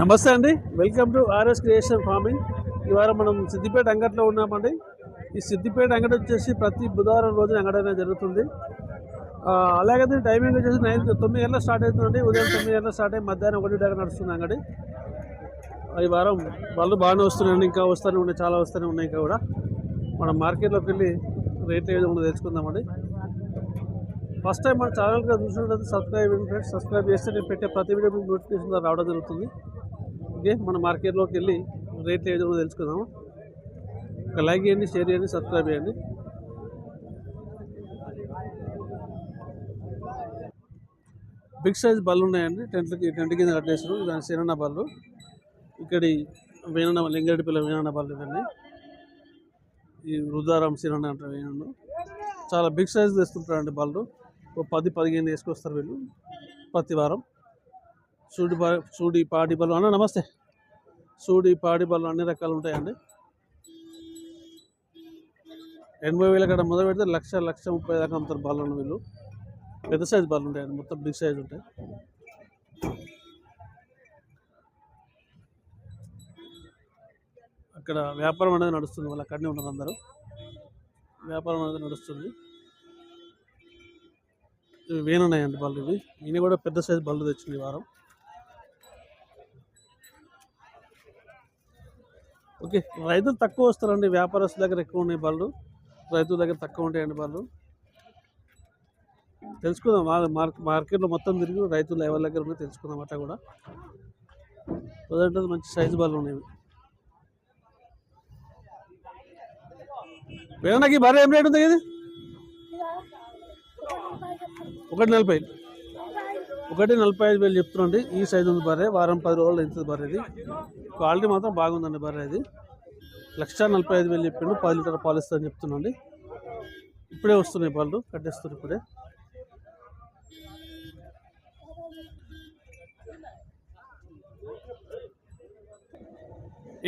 నమస్తే అండి. Welcome to RS creation farming ఇవాళ మనం సిద్దిపేట అంగట్లో ఉన్నామండి. ఈ సిద్దిపేట అంగడి వచ్చేసి ప్రతి బుధవారం రోజున అంగడైనా జరుగుతుంది. అలాగే దీని టైమింగ్ వచ్చేసి నైన్ తొమ్మిది గంటల స్టార్ట్ అవుతుందండి. ఉదయం తొమ్మిది గంటల స్టార్ట్ అయ్యి మధ్యాహ్నం ఒకటి దాకా నడుస్తుంది అంగడి. ఈ వారం వాళ్ళు బాగానే వస్తున్నాయండి ఇంకా వస్తూనే ఉన్నాయి చాలా వస్తూనే ఉన్నాయి ఇంకా కూడా. మనం మార్కెట్లోకి వెళ్ళి రేట్లు ఏదో ఉందో తెలుసుకుందామండి. ఫస్ట్ టైం మన ఛానల్గా చూసినట్లయితే సబ్స్క్రైబ్ చేయండి ఫ్రెండ్స్ సబ్స్క్రైబ్ చేస్తే నేను పెట్టే ప్రతి వీడియో మీకు నోటిఫికేషన్ రావడం జరుగుతుంది. ఓకే మన మార్కెట్లోకి వెళ్ళి రేట్ ఏదో తెలుసుకుందాము. ఒక లైక్ చేయండి షేర్ చేయండి సబ్స్క్రైబ్ చేయండి. బిగ్ సైజ్ బళ్ళు ఉన్నాయండి. టెంట్లకి టెంట్ కింద కట్టేసారు దాని సిరన్న బళ్ళు. ఇక్కడి వేనన్న లింగరెడ్డి పిల్ల వేనన్న బళ్ళు ఇవన్నీ. ఈ రుద్రారాం సిరన్న అంటారు వేనన్ను చాలా బిగ్ సైజ్ తెస్తుంటారండి బళ్ళు. ఒక పది పదిహేను వేసుకొస్తారు వీళ్ళు. ప్రతి వారం. సూడి సూడి పాడి బలం. అన్న నమస్తే. సూడి పాడి బలం అన్ని రకాలు ఉంటాయండి. ఎనభై వేల కాడ మొదలు పెడితే లక్ష లక్ష ముప్పై దాకా అమ్ముతారు బళ్ళు వీళ్ళు. పెద్ద సైజ్ బాలు ఉంటాయండి. మొత్తం బిగ్ సైజ్ ఉంటాయి. అక్కడ వ్యాపారం అనేది నడుస్తుంది. వాళ్ళు అక్కడనే ఉన్నారు అందరూ. వ్యాపారం అనేది నడుస్తుంది. ఇవి వేనున్నాయండి బళ్ళు ఇవి. ఈయన కూడా పెద్ద సైజ్ బళ్ళు తెచ్చింది ఈ వారం. ఓకే. రైతులు తక్కువ వస్తారండి. వ్యాపారస్తుల దగ్గర ఎక్కువ ఉన్నాయి బళ్ళు. రైతుల దగ్గర తక్కువ ఉంటాయండి బళ్ళు. తెలుసుకుందాం. మార్ మార్కెట్లో మొత్తం తిరిగి రైతులు ఎవరి దగ్గర ఉన్నాయి తెలుసుకుందాం అట్లా కూడా. ప్రజెంట్ మంచి సైజు బళ్ళు ఉన్నాయి వేదనకి భారీ ఏం రేట్ ఉంది ఇది? ఒకటి నలభై ఒకటి నలభై ఐదు వేలు చెప్తున్నాండి. ఈ సైజు ఉంది బర్రె. వారం పది రోజులు ఎంత బర్రె ఇది. క్వాలిటీ మాత్రం బాగుందండి బర్రె ఇది. లక్ష నలభై ఐదు వేలు చెప్పిండు పది లీటర్ పాలు ఇస్తుందని చెప్తున్నాండి. ఇప్పుడే వస్తున్నాయి పాలు కట్టేస్తారు ఇప్పుడే.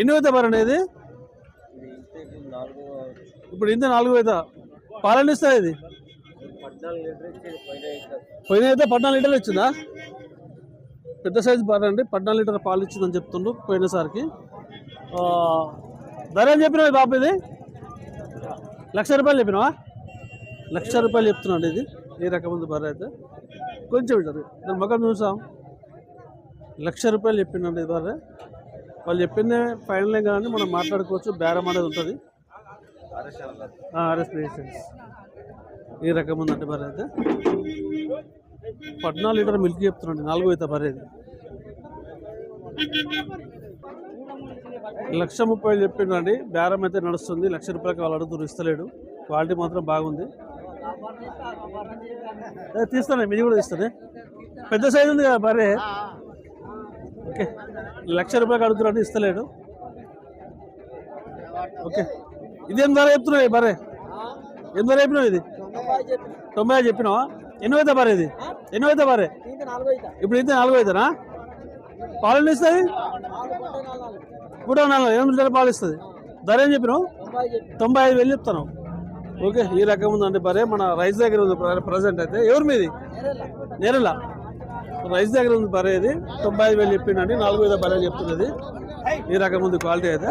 ఎన్ని అవుతా బర్రె అనేది? ఇప్పుడు ఇంత నాలుగు అవుతా పాలన ఇస్తుంది ఇది? పోయిన అయితే పద్నాలుగు లీటర్లు ఇచ్చిందా? పెద్ద సైజు బర్రె అండి. పద్నాలుగు లీటర్ పాలు ఇచ్చిందని చెప్తుండ్రు పోయినసారికి. ధర ఏం చెప్పినా బాబు ఇది? లక్ష రూపాయలు చెప్పినావా? లక్ష రూపాయలు చెప్తున్నాడు ఇది. ఏ రకం ఉంది బర్రె అయితే. కొంచెం ఉంటుంది దాని మొక్కం చూసాం. లక్ష రూపాయలు చెప్పిండండి ఇది బర్రె వాళ్ళు చెప్పిందే ఫైనల్ కానీ మనం మాట్లాడుకోవచ్చు. బేరం అనేది ఉంటుంది. RS creations. ఈ రకం ఉందంటే బర్రె అయితే. పద్నాలుగు లీటర్ మిల్క్ చెప్తున్నాండి నాలుగు అయితే బర్రెది లక్ష ముప్పై వేలు చెప్పిండండి బేరం అయితే నడుస్తుంది. లక్ష రూపాయలకి వాళ్ళు అడుగుతున్నారు ఇస్తలేడు క్వాలిటీ మాత్రం బాగుంది. ఏ, తీస్తానే మీది కూడా తీస్తానే. పెద్ద సైజు ఉంది కదా బర్రె ఓకే. లక్ష రూపాయలకి అడుగుతున్నాడు ఇస్తలేడు. ఓకే. ఇదేం ధర చెప్తున్నాయి ఈ బర్రె? ఏం ధర చెప్పినావు ఇది? తొంభై చెప్పినావా? ఎన్నో అవుతా బర్రె ఇది? ఎన్నో అవుతా బర్రె ఇప్పుడు ఇంత నాలుగు అవుతానా? పాలు ఇస్తుంది? మూడో నాలుగు ఎనిమిది లీటర్ పాలు ఇస్తుంది. ధర ఏం చెప్పినావు? తొంభై ఐదు వేలు చెప్తాను ఓకే ఈ రకం ఉందండి బరే మన రైస్ దగ్గర ఉంది ప్రజెంట్ అయితే. ఎవరు మీది? నేరలా రైస్ దగ్గర ఉంది బరే ఇది. తొంభై ఐదు వేలు చెప్పిండండి నాలుగు ఐదు బరే చెప్తున్నది. ఈ రకం ఉంది క్వాలిటీ అయితే.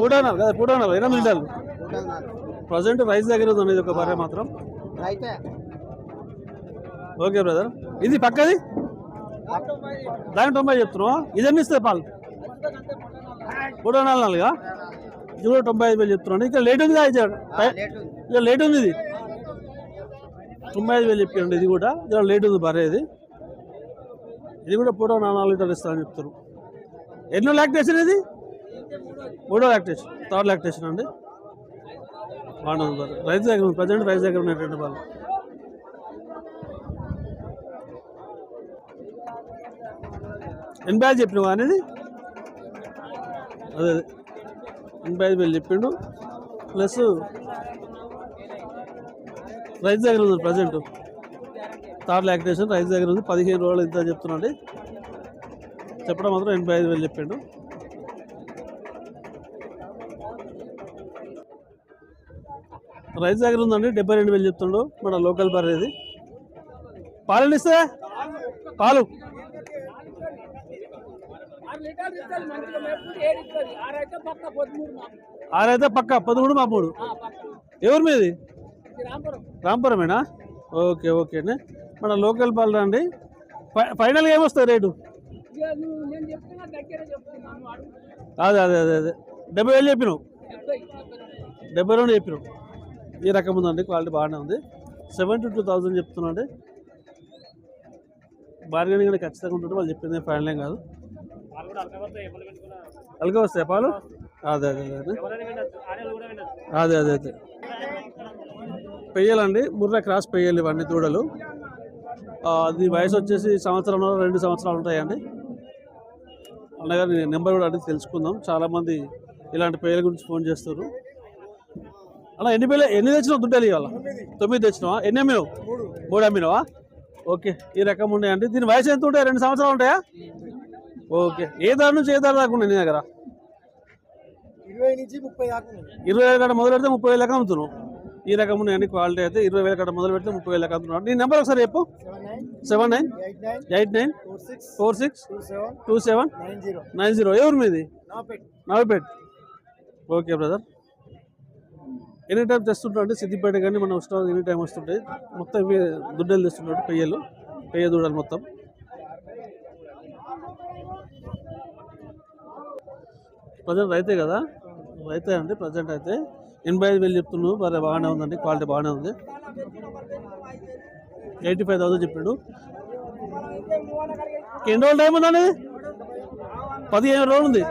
పూటన్నారు కదా పూటన్నారు ఎనిమిది లీటర్లు. ప్రజెంట్ రైస్ దగ్గర ఉంది ఒక బరే మాత్రం. Okay brother. ఇది పక్కది? దాని తొంభై చెప్తున్నావు? ఇది ఎన్ని ఇస్తుంది పాలు? మూడో నాలుగు? నాలుగా ఇది కూడా తొంభై ఐదు వేలు చెప్తున్నాను. ఇంకా లేట్ ఉంది ఇక లేట్ ఉంది. ఇది? తొంభై ఐదు వేలు చెప్పండి ఇది కూడా. ఇది లేట్ ఉంది బరే ఇది. ఇది కూడా పూటో నాలుగు లీటర్లు ఇస్తానని చెప్తారు ఎన్నో లాక్టేషన్ ఇది? మూడో లాక్టేషన్ థర్డ్ లాక్టేషన్ అండి. బాగుంది బరే రైస్ దగ్గర ప్రజెంట్ రైస్ దగ్గర ఉన్నటువంటి వాళ్ళు ఎనభై ఐదు చెప్పినావా అనేది? అదే అదే. ఎనభై ఐదు వేలు చెప్పిండు? ప్లస్ రైస్ దగ్గర ఉంది ప్రజెంట్. థర్డ్ లాక్టేషన్ రైస్ దగ్గర ఉంది. పదిహేను రోజులు ఇంత చెప్తున్నాండి. చెప్పడం మాత్రం ఎనభై ఐదు వేలు చెప్పిండు. రైస్ దగ్గర ఉందండి డెబ్బై రెండు వేలు చెప్తుండు మన లోకల్ బర్రేది పాలు ఇస్తే? పాలు. ఆరైతే పక్క పదమూడు మా మూడు. ఎవరు ఎవరి మీది? రాంపురమేనా? ఓకే ఓకే అండి. మన లోకల్ పాలు అండి. ఫైనల్గా ఏమొస్తాయి రేటు? అదే అదే అదే అదే. డెబ్బై వేలు చెప్పినావు. డెబ్బై రెండు చెప్పినావు. ఈ రకం ఉందండి క్వాలిటీ బాగానే ఉంది. సెవెంటీ టూ థౌజండ్ చెప్తున్నాండి బార్గెనింగ్ అనేది ఖచ్చితంగా ఉంటుంది వాళ్ళు చెప్పింది ఫైనల్ ఏం కాదు. అలగా వస్తాయి పాలు? అదే అదే అదే అదే. అదే అదే పెయ్యాలండి ముర్రా క్రాస్ పెయ్యాలి ఇవన్నీ దూడలు. అది వయసు వచ్చేసి సంవత్సరం రెండు సంవత్సరాలు ఉంటాయండి. అన్నగారు నేను నెంబర్ కూడా అడిగి తెలుసుకుందాం. చాలామంది ఇలాంటి పేర్ల గురించి ఫోన్ చేస్తారు. అలా ఎన్ని పేర్లు ఎన్ని తెచ్చినావు దుడ్డలు ఇవాళ? తొమ్మిది. తెచ్చినావా? ఎన్ని అమ్మినావు? మూడు. అమ్మినావా? ఓకే ఈ రకం ఉన్నాయండి. దీని వయసు ఎంత ఉంటాయి? రెండు సంవత్సరాలు ఉంటాయా? ఓకే ఏ దారి నుంచి ఏ దారి దాకా ఉన్నాయి నీ దగ్గర? ఇరవై నుంచి ముప్పై దాకా ఉన్నాయి. ఇరవై వేల కట్ట మొదలు పెడితే ముప్పై వేల లెక్క అమ్ముతున్నావు. ఈ రకం ఉన్నాయండి క్వాలిటీ అయితే ఇరవై వేల కట్ట మొదలు పెడితే ముప్పై వేల లెక్క అమ్ముతున్నావు. నీ నెంబర్ ఒకసారి చెప్పు. Seven nine. Eight nine. Four six. Four six. Two seven. Nine zero. Nine zero. ఎవరు మీది? Navapet okay brother. Any time తెస్తుంటాడు Siddipet కానీ మన ఉత్సవం ఎనీ టైం వస్తుంటాయి. మొత్తం ఇవి దుడ్డలు తెస్తుంటాడు పెయ్యలు. పెయ్య దూడలు మొత్తం. ప్రజెంట్ రైతే కదా? రైతే అండి ప్రజెంట్ అయితే. ఎనభై ఐదు వేలు చెప్తున్నాడు మరి బాగానే ఉందండి క్వాలిటీ బాగానే ఉంది. ఎయిటీ ఫైవ్ థౌసండ్ చెప్పాడు. ఎన్ని రోజులు టైం ఉందండి? పదిహేను రోజులు ఉంది.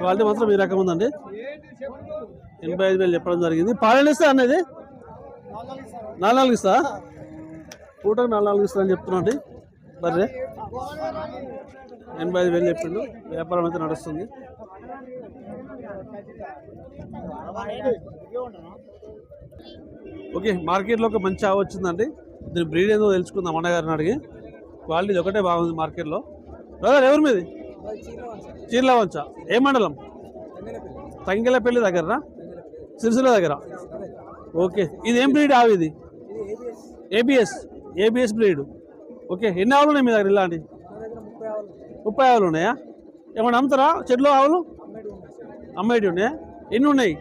క్వాలిటీ మాత్రం ఈ రకం ఉందండి. ఎనభై ఐదు వేలు చెప్పడం జరిగింది. పాలన ఇస్తా అనేది నాలుగు నాలుగు ఇస్తా పూటకు నాలుగు నాలుగు ఇస్తా అని చెప్తున్నాండి బర్రె ఎనభై ఐదు వేలు చెప్పిండు. వ్యాపారం అయితే నడుస్తుంది. ఓకే మార్కెట్లో ఒక మంచి ఆవు వచ్చిందండి. దీని బ్రీడ్ ఏదో తెలుసుకుందాం అన్నగారిని అడిగి. క్వాలిటీ ఇది ఒకటే బాగుంది మార్కెట్లో. బ్రదర్ ఎవరి మీది? చీర్లవంచ ఏ మండలం? తంగిలపల్లి దగ్గర సిరిసిల్ల దగ్గర? ఓకే. ఇది ఏం బ్రీడ్ ఆవు ఇది? ఏబిఎస్. ABS breed. ఓకే. ఎన్ని ఆవులు ఉన్నాయి మీ దగ్గర ఇలాంటి? ముప్పై ఆవులు ఉన్నాయా? ఏమన్నా అమ్ముతారా? చెట్లు ఆవులు? అమ్మేటి ఉన్నాయా? ఎన్ని ఉన్నాయి?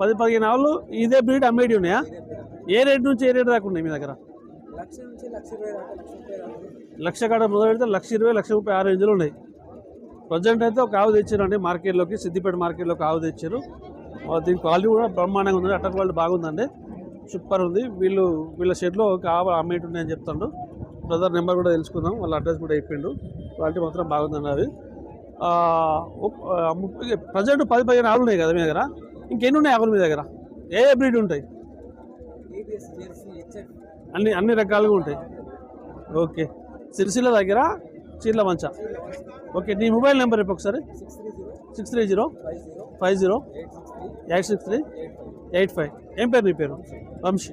పది పదిహేను ఆవులు. ఇదే బ్రీడ్ అమ్మేటి ఉన్నాయా? ఏ రేట్ నుంచి ఏ రేట్ దాకా ఉన్నాయి మీ దగ్గర? లక్ష కాడ మొదలు పెడితే లక్ష ఇరవై లక్ష ముప్పై ఆరు రేంజ్లు ఉన్నాయి. ప్రజెంట్ అయితే ఒక ఆవు తెచ్చారండి మార్కెట్లోకి సిద్దిపేట మార్కెట్లోకి ఆవు తెచ్చారు దీని క్వాలిటీ కూడా బ్రహ్మాండంగా ఉంది అట్ట క్వాలిటీ బాగుందండి. సూపర్ ఉంది. వీళ్ళు వీళ్ళ షెడ్లో ఒక ఆవు అమ్మేటి ఉన్నాయని చెప్తాడు. బ్రదర్ నెంబర్ కూడా తెలుసుకుందాం వాళ్ళ అడ్రస్ కూడా చెప్పిండు. క్వాలిటీ మాత్రం బాగుందండి అది. ప్రజెంట్ పది పదిహేను ఆవులు ఉన్నాయి కదా మీ దగ్గర? ఇంకెన్ని ఉన్నాయి ఆవులు మీ దగ్గర? ఏ బ్రీడ్ ఉంటాయి? అన్ని అన్ని రకాలుగా ఉంటాయి. ఓకే. సిరిసిల్ల దగ్గర చీర్ల మంచ. ఓకే నీ మొబైల్ నెంబర్ రేపు ఒకసారి. Six three zero five zero eight six three eight five. ఏం పేరు నీ పేరు? వంశీ.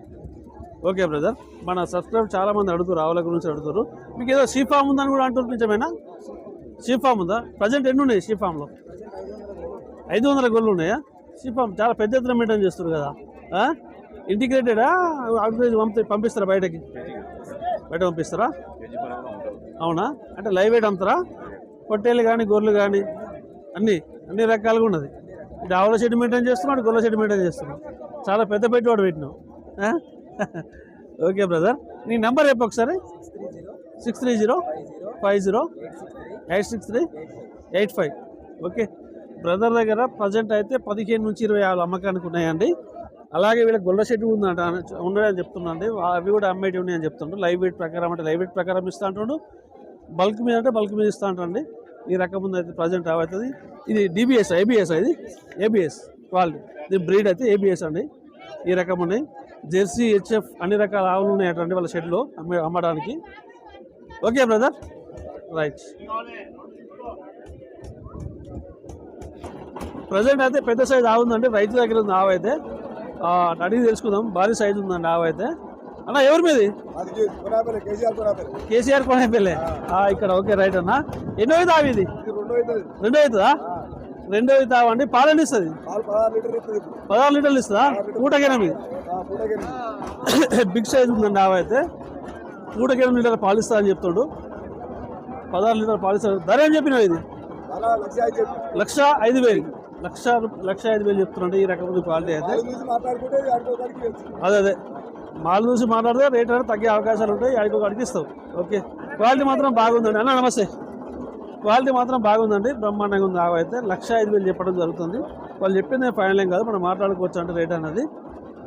Okay brother. మన సబ్స్క్రైబ్ చాలా మంది అడుగుతారు ఆవుల గురించి అడుగుతారు. మీకు ఏదో షీఫామ్ ఉందని కూడా అంటారు నిజమేనా? షీఫామ్ ఉందా? ప్రజెంట్ ఎన్ని ఉన్నాయి షీఫామ్లో ఐదు వందల గొర్రెలు ఉన్నాయా? షీ ఫామ్ చాలా పెద్ద ఎత్తున మెయింటైన్ చేస్తారు కదా. ఇంటిగ్రేటెడా? అడ్వర్టైజ్ పంపి పంపిస్తారా బయటకి? బయట పంపిస్తారా? అవునా? అంటే లైవ్ వెయిట్ అమ్ముతారా పొట్టేలు కానీ గొర్రెలు కానీ అన్ని అన్ని రకాలుగా ఉన్నది. ఇటు ఆవుల షెడ్ మెయింటైన్ చేస్తున్నాడు గొర్రెల షెడ్ మెయింటైన్ చేస్తున్నాడు. చాలా పెద్ద పెట్టుబడి పెట్టినావు? Okay brother. నీ నెంబర్ చెప్పు ఒకసారి. Six three zero five zero eight six three eight five. Okay. Brother దగ్గర ప్రజెంట్ అయితే పదిహేను నుంచి ఇరవై ఆరు అమ్మకానికి ఉన్నాయండి. అలాగే వీళ్ళకి గొల్ల షెడ్ ఉందంట ఉన్నాయని చెప్తున్నాండి అవి కూడా అమ్మేటి ఉన్నాయని చెప్తుండ్రు. లైవ్ వెయిట్ ప్రకారం అంటే లైవ్ వెయిట్ ప్రకారం ఇస్తా అంటుండు. బల్క్ మీద అంటే బల్క్ మీద ఇస్తా అంటండి. ఈ రకం ఉంది అయితే ప్రజెంట్ అవుతుంది ఇది డిబిఎస్ ఏబిఎస్ ఇది? ఏబిఎస్ క్వాలిటీ ఇది బ్రీడ్ అయితే ఏబిఎస్ అండి. ఈ రకం ఉన్నాయి. జెర్సీ హెచ్ఎఫ్ అన్ని రకాల ఆవులు ఉన్నాయటండి వాళ్ళ షెడ్లో అమ్మే అమ్మడానికి. Okay brother? రైట్. ప్రజెంట్ అయితే పెద్ద సైజ్ ఆవు ఉందండి. రైతు దగ్గర ఉంది ఆవు అయితే. అడిగి తెలుసుకుందాం. భారీ సైజ్ ఉందండి ఆవు అయితే. అన్న ఎవరి మీది కేసీఆర్ కొనాపల్లి. ఇక్కడ ఓకే రైట్ అన్న. ఎన్నో అయితే ఆవు ఇది? రెండో అవుతుంది రెండో అయితే అండి. పాలు పదహారు లీటర్ ఇస్తుంది పదహారు లీటర్లు ఇస్తుందా? పూటకైనా మీది? బిగ్ సైజ్ ఉందండి ఆవు అయితే. పూటకి ఎనిమిది లీటర్లు పాలు ఇస్తా అని చెప్తాడు. పదహారు లీటర్ పాలిస్తారు ధర ఏం చెప్పినావు ఇది? లక్ష ఐదు వేలు. లక్ష లక్ష ఐదు వేలు చెప్తున్నాండి ఈ రకమైన క్వాలిటీ అయితే. అడుగు అదే అదే. మాల్ చూసి మాట్లాడితే రేట్ అనేది తగ్గే అవకాశాలు ఉంటాయి అడిగి అడిగిస్తావు ఓకే. క్వాలిటీ మాత్రం బాగుందండి. అన్న నమస్తే. క్వాలిటీ మాత్రం బాగుందండి. బ్రహ్మాండంగా ఉంది ఆవు అయితే. లక్ష ఐదు వేలు చెప్పడం జరుగుతుంది. వాళ్ళు చెప్పింది ఫైనల్ ఏం కాదు. మనం మాట్లాడుకోవచ్చు అంటే రేట్ అనేది.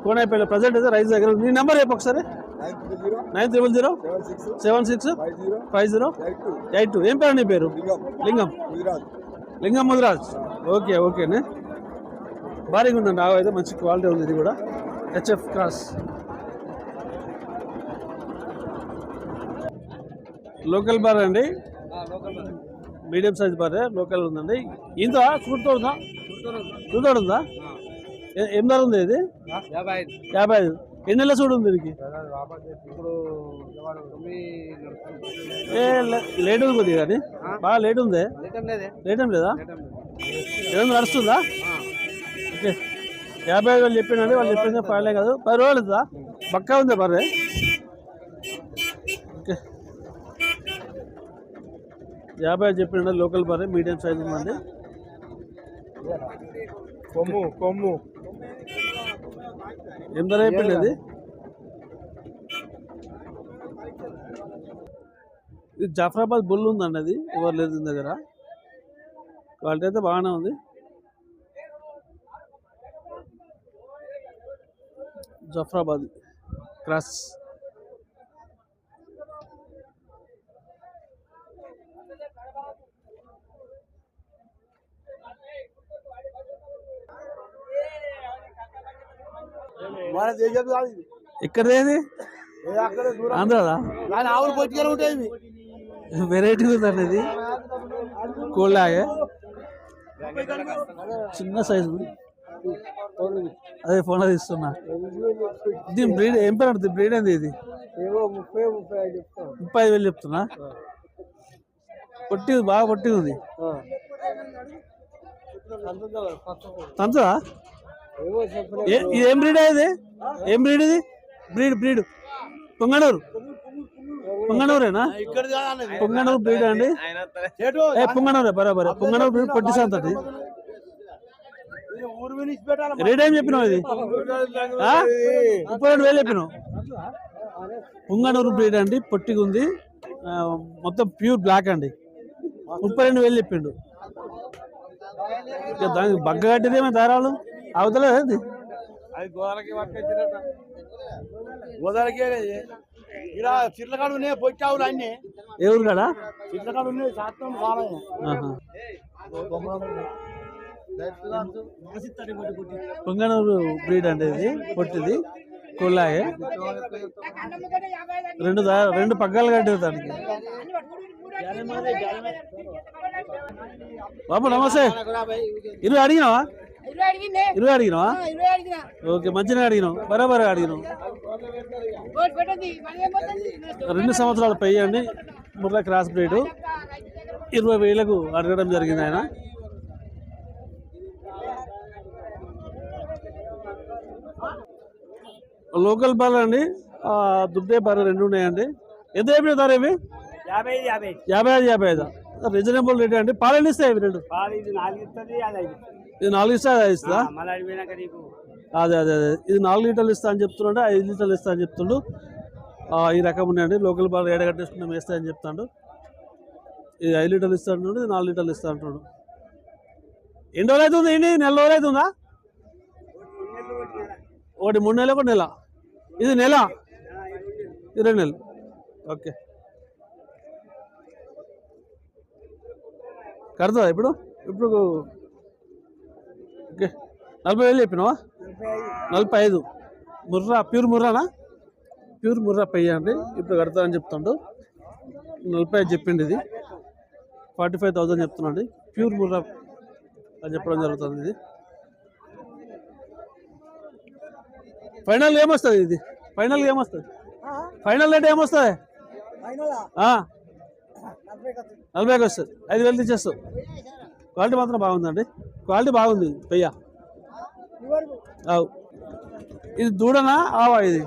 కోనైపల్లి ప్రజెంట్ అయితే రైస్ దగ్గర. నీ నెంబర్ చెప్పు ఒకసారి. Nine triple zero seven six five zero eight two. ఏం పేరు నీ పేరు? లింగం. లింగం ముదిరాజ్. ఓకే ఓకేనే. భారీగా ఉందండి ఆవు అయితే మంచి క్వాలిటీ ఉంది ఇది కూడా. HF cross. లోకల్ బార్ అండి? మీడియం సైజ్ బారే లోకల్ ఉందండి. ఇంత చూడుతో ఉందా? చూడుతో ఉందా? ఏ- ధర ఉంది ఇది? యాభై ఐదు. ఎన్ని నెలల చూడు ఉంది దీనికి? ఏ లేట్ ఉంది కొద్దిగా కానీ. బాగా లేట్ ఉంది. లేట్ ఏం లేదా. ఏమైనా నడుస్తుందా? ఓకే. యాభై ఐదు వేలు చెప్పిండండి వాళ్ళు చెప్పింది ఫైనలే కాదు. పది రోజులు అవుతుందా? పక్కా ఉంది బర్రె ఓకే. యాభై ఐదు చెప్పిండ లోకల్ బర్రె మీడియం సైజ్ ఉందండి కొమ్ము కొమ్ము. ఏం ధర చెప్పింది అది? ఇది జాఫరాబాద్ బుల్ ఉందండి అది? ఎవరు లేదు దగ్గర? క్వాలిటీ అయితే బాగానే ఉంది. జఫరాబాద్ క్రాస్. మన దేశం కాదు ఇది. ఎక్కడేది ఏ అక్కడ దూరం. ఆంధ్రదా? ఆవులు పొట్టుకొని ఉంటాయి వెరైటీ ఉందండి ఇది కోళ్ళాగే చిన్న సైజు. అదే ఫోన్ తీస్తున్నా. దీని బ్రీడ్ ఏం పేరు ఉంటుంది బ్రీడ్ ఏంది ఇది? ఏవో ముప్పై ముప్పై ఐదు వేలు చెప్తున్నా. పొట్టి బాగా పొట్టి ఉంది తంచదా ఏ ఇది ఏం బ్రీడ్ ఇది? ఏం బ్రీడ్ ఇది? Breed breed. పొంగనూరు. పొంగనూరేనా? పొంగనూరు బ్రీడ్ అండి? ఏ పొంగనూరే బరాబర్. పొంగనూరు బ్రీడ్ పొట్టి పెట్టాలి రేట్ ఏం చెప్పినావు ఇది? ముప్పై రెండు వేలు చెప్పినావు. పొంగనూరు బ్రీడ్ అండి పొట్టిగా ఉంది. మొత్తం ప్యూర్ బ్లాక్ అండి. ముప్పై రెండు వేలు చెప్పిండు. ఇక దానికి బగ్గ కట్టిదేమో దారాలు? అవతలే అది అది ఇక్కడ చిట్లకాడు ఉన్నాయి పొచ్చావులు అన్ని. ఏ ఊరు కాడా చిట్లకాడు ఉన్నాయి శాతం ఆహా. పొంగనూరు బ్రీడ్ అండి ఇది పొట్టిది కొల్లాయే రెండు రెండు పగ్గాలు కట్టేది దానికి. బాబు నమస్తే. ఇరవై అడిగినావా? ఇరవై అడిగినావా? అడిగినా. ఓకే మంచిగా అడిగినావు. బరాబర్ అడిగినావు. రెండు సంవత్సరాలు పెయ్యండి ముర్రా క్రాస్ బ్రీడ్. ఇరవై వేలకు అడగడం జరిగింది ఆయన. లోకల్ బాల్ అండి. ఆ, దుడ్డే బార్ రెండు ఉన్నాయండి. ఎంత చెప్పిన ధర ఇవి? యాభై యాభై యాభై ఐదు యాభై ఐదు. రీజనబుల్ రేట్ అండి. పాలు ఇస్తాయి ఇవి రెండు? పాలు ఇది నాలుగు నాలుగు ఇస్తా అది ఇస్తుందా అదే అదే అదే. ఇది నాలుగు లీటర్లు ఇస్తా అని చెప్తున్నాడు ఐదు లీటర్లు ఇస్తా అని చెప్తుండు ఈ రకం ఉన్నాయండి. లోకల్ బాల్ ఏడ కట్టేసుకున్నాం వేస్తా అని చెప్తాడు. ఇది ఐదు లీటర్లు ఇస్తా అంటున్నాడు ఇది నాలుగు లీటర్లు ఇస్తా అంటున్నాడు. ఎన్ని రోజులు అవుతుంది? ఏంటి నెల రోజులు అవుతుందా? ఒకటి మూడు నెలలు ఒకటి నెల. ఇది నెల? ఇరవై నెలలు. ఓకే. కడతా ఇప్పుడు? ఇప్పుడు ఓకే. నలభై వేలు చెప్పినావా? నలభై ఐదు. ముర్రా ప్యూర్ ముర్రానా? ప్యూర్ ముర్రా పెయ్య అండి. ఇప్పుడు కడతా అని చెప్తాడు. నలభై ఐదు చెప్పిండి ఇది. ఫార్టీ ఫైవ్ థౌసండ్ చెప్తున్నాండి ప్యూర్ ముర్రా అని చెప్పడం జరుగుతుంది ఇది. ఫైనల్ ఏమొస్తుంది ఇది? ఫైనల్ ఏమొస్తుంది? ఫైనల్ రేట్ ఏమొస్తుంది? నలభైకి వస్తుంది. ఐదు వేలు తెచ్చేస్తావు క్వాలిటీ మాత్రం బాగుందండి. క్వాలిటీ బాగుంది పెయ్య. అవు. ఇది దూడనా? ఆవా ఇది?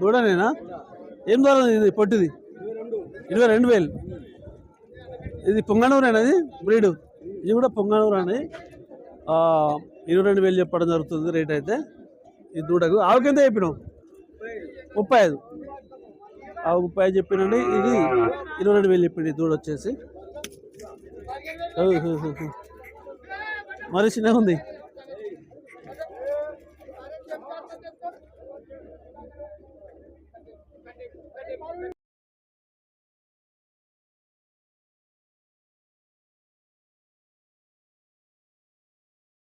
దూడనేనా? ఏం దూరం ఇది? పొట్టిది? ఇరవై రెండు వేలు. ఇది పొంగనూరు అనేది బ్రీడ్. ఇది కూడా పొంగనూరు అని ఇరవై రెండు వేలు చెప్పడం జరుగుతుంది రేట్ అయితే. ఈ దూడకు ఆవుకి ఎంత చెప్పినావు? ముప్పై ఐదు. ఆవు ముప్పై ఐదు చెప్పినండి. ఇది ఇరవై రెండు వేలు చెప్పింది దూడ వచ్చేసి. ఓహో. మరి చిన్నగా ఉంది